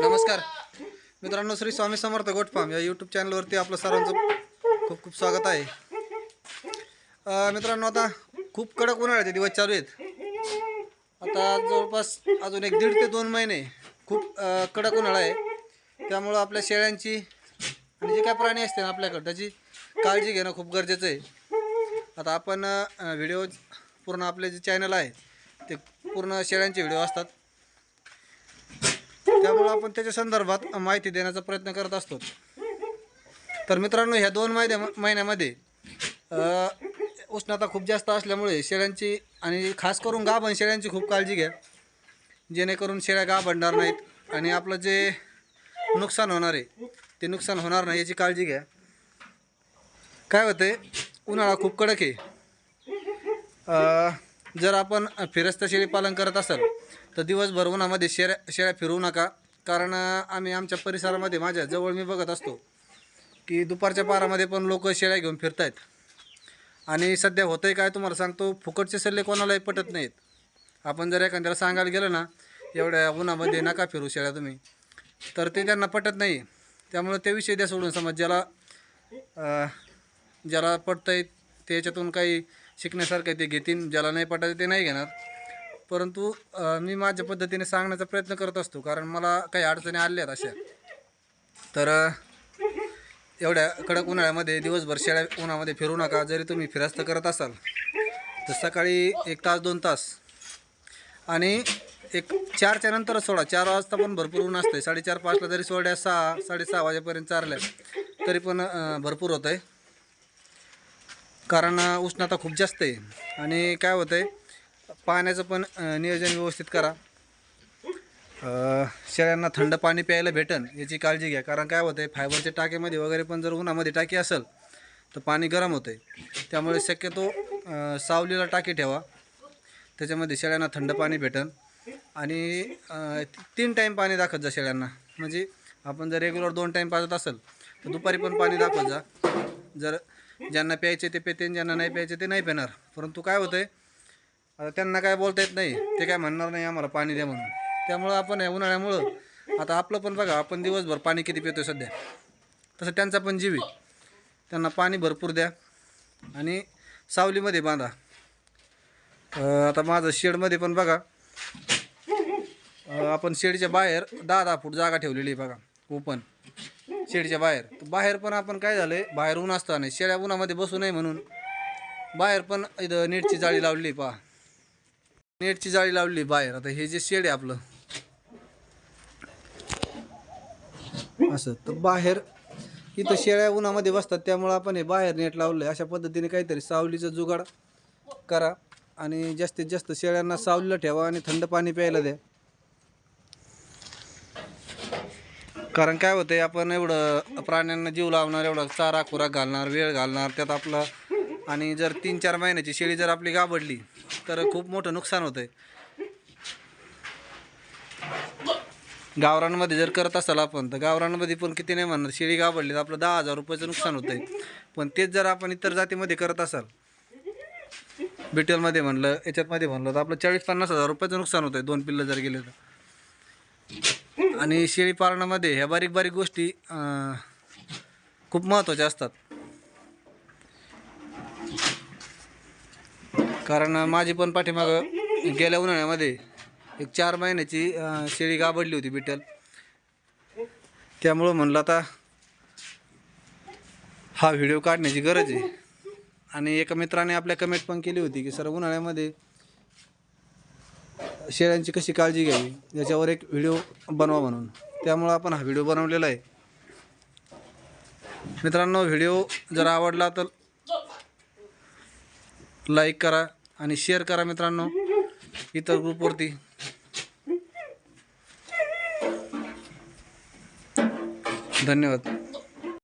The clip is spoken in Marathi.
नमस्कार. मित्रांनो श्री स्वामी समर्थ गोटफाम या यूट्यूब चॅनलवरती आपलं सर्वांचं खूप खूप स्वागत आहे. मित्रांनो आता खूप कडक उन्हाळ्याचे दिवस चालू आहेत. आता जवळपास अजून एक दीड ते दोन महिने खूप कडक उन्हाळा आहे. त्यामुळं आपल्या शेळ्यांची आणि जे काय प्राणी असते ना आपल्याकडं त्याची काळजी घेणं खूप गरजेचं आहे. आता आपण व्हिडिओ पूर्ण आपले जे चॅनल आहे ते पूर्ण शेळ्यांचे व्हिडिओ असतात. त्यामुळं आपण त्याच्या संदर्भात माहिती देण्याचा प्रयत्न करत असतो. तर मित्रांनो ह्या दोन महिन्या महिन्यामध्ये उष्णता खूप जास्त असल्यामुळे शेळ्यांची आणि खास करून गाभण शेळ्यांची खूप काळजी घ्या. जेणेकरून शेळ्या गाभणणार नाहीत आणि आपलं जे नुकसान होणार आहे ते नुकसान होणार नाही याची काळजी घ्या. काय होते उन्हाळा खूप कडक आहे. जर आपण फिरस्त शेळी पालन करत असाल तर दिवसभर उन्हामध्ये शेळ्या शेळ्या फिरवू नका. कारण आम्ही आमच्या परिसरामध्ये माझ्या जवळ मी बघत असतो की दुपारच्या पारामध्ये पण लोक शेळ्या घेऊन फिरत आहेत आणि सध्या होतंय काय तुम्हाला सांगतो फुकटचे सल्ले कोणालाही पटत नाहीत. आपण जर एखाद्याला सांगायला गेलं ना एवढ्या उन्हामध्ये नका फिरू शेळ्या तुम्ही. तर ते त्यांना पटत नाही त्यामुळे ते विषय द्या सोडून समज ज्याला ज्याला पटतं आहे ते याच्यातून काही शिकण्यासारखं आहे ते घेतील. ज्याला नाही पटत ते नाही घेणार. परंतु अ, मी माझ्या पद्धतीने सांगण्याचा प्रयत्न करत असतो कारण मला काही अडचणी आल्या आहेत अशा. तर अ, एवढ्या कडक उन्हाळ्यामध्ये दिवसभर शेळ्या उन्हामध्ये फिरू नका जरी तुम्ही फिरस्त करत असाल तर सकाळी एक तास दोन तास आणि एक चारच्या नंतरच सोडा. चार वाजता पण भरपूर ऊन असते साडेचार पाचला जरी सोड्या सहा साडेसहा वाजेपर्यंत चारल्या तरी पण अ, भरपूर होतं आहे कारण अ, उष्णता खूप जास्त आहे. आणि काय होतं आहे पाण्याचं पण नियोजन व्यवस्थित करा. शेळ्यांना थंड पाणी प्यायला भेटन याची काळजी घ्या. कारण काय होतं आहे फायबरच्या टाकीमध्ये वगैरे पण जर उन्हामध्ये टाकी असेल तर पाणी गरम होतं आहे त्यामुळे शक्यतो सावलीला टाकी ठेवा. त्याच्यामध्ये शेळ्यांना थंड पाणी भेटन. आणि तीन टाईम पाणी दाखवत जा शेळ्यांना. म्हणजे आपण जर रेग्युलर दोन टाईम पाजत असेल तर दुपारी पण पाणी दाखवत जा. जर ज्यांना प्यायचे ते पेते ज्यांना नाही प्यायचे ते नाही पिणार. परंतु काय होतं आहे आता त्यांना काय बोलता येत नाही ते काय म्हणणार नाही आम्हाला पाणी द्या म्हणून. त्यामुळं आपण या उन्हाळ्यामुळं आता आपलं पण बघा आपण दिवसभर पाणी किती पितो सध्या. तसं त्यांचा पण जीव आहे. त्यांना पाणी भरपूर द्या आणि सावलीमध्ये बांधा. आता माझं शेडमध्ये पण बघा आपण शेडच्या बाहेर दहा दहा फूट जागा ठेवलेली आहे बघा ओपन. शेडच्या बाहेर. तर बाहेर पण आपण काय झालं आहे बाहेर ऊन असतं नाही शेळ्या उन्हामध्ये बसू नये म्हणून बाहेर पण इथं नेटची जाळी लावली पहा. नेटची जाळी लावली बाहेर. आता हे जे शेड आहे आपलं. असं. तर बाहेर इथं शेळ्या उन्हामध्ये बसतात त्यामुळं आपण हे बाहेर नेट लावलं आहे अशा पद्धतीने काहीतरी सावलीचं जुगाड करा आणि जास्तीत जास्त शेळ्यांना सावलीला ठेवा आणि थंड पाणी प्यायला द्या. कारण काय होतंय आपण एवढं प्राण्यांना जीव लावणार एवढं चारा खुराक घालणार वेळ घालणार त्यात आपला आणि जर तीन चार महिन्याची शेळी जर आपली गाबडली तर खूप मोठं नुकसान होतंय. गावरांमध्ये जर करत असाल आपण तर गावरांमध्ये पण किती नाही म्हणणार शेळी गाबडली तर आपलं दहा हजार रुपयाचं नुकसान होतंय. पण तेच जर आपण इतर जातीमध्ये करत असाल बिटेलमध्ये म्हणलं याच्यातमध्ये म्हणलं तर आपलं चाळीस पन्नास हजार रुपयाचं नुकसान होतंय दोन पिल्लं जर गेले तर. आणि शेळी पालनामध्ये ह्या बारीक बारीक गोष्टी खूप महत्त्वाच्या असतात. कारण माझी पण पाठीमागं गेल्या उन्हाळ्यामध्ये एक चार महिन्याची शेळी गाबडली होती बिटल त्यामुळं म्हणलं आता हा व्हिडिओ काढण्याची गरज आहे. आणि एका मित्राने आपल्या कमेंट पण केली होती की सर उन्हाळ्यामध्ये शेळ्यांची कशी काळजी घ्यावी? याच्यावर एक व्हिडिओ बनवा म्हणून. त्यामुळं आपण हा व्हिडिओ बनवलेला आहे. मित्रांनो व्हिडिओ जर आवडला तर लाईक करा आणि शेअर करा मित्रांनो इतर ग्रुपवरती धन्यवाद.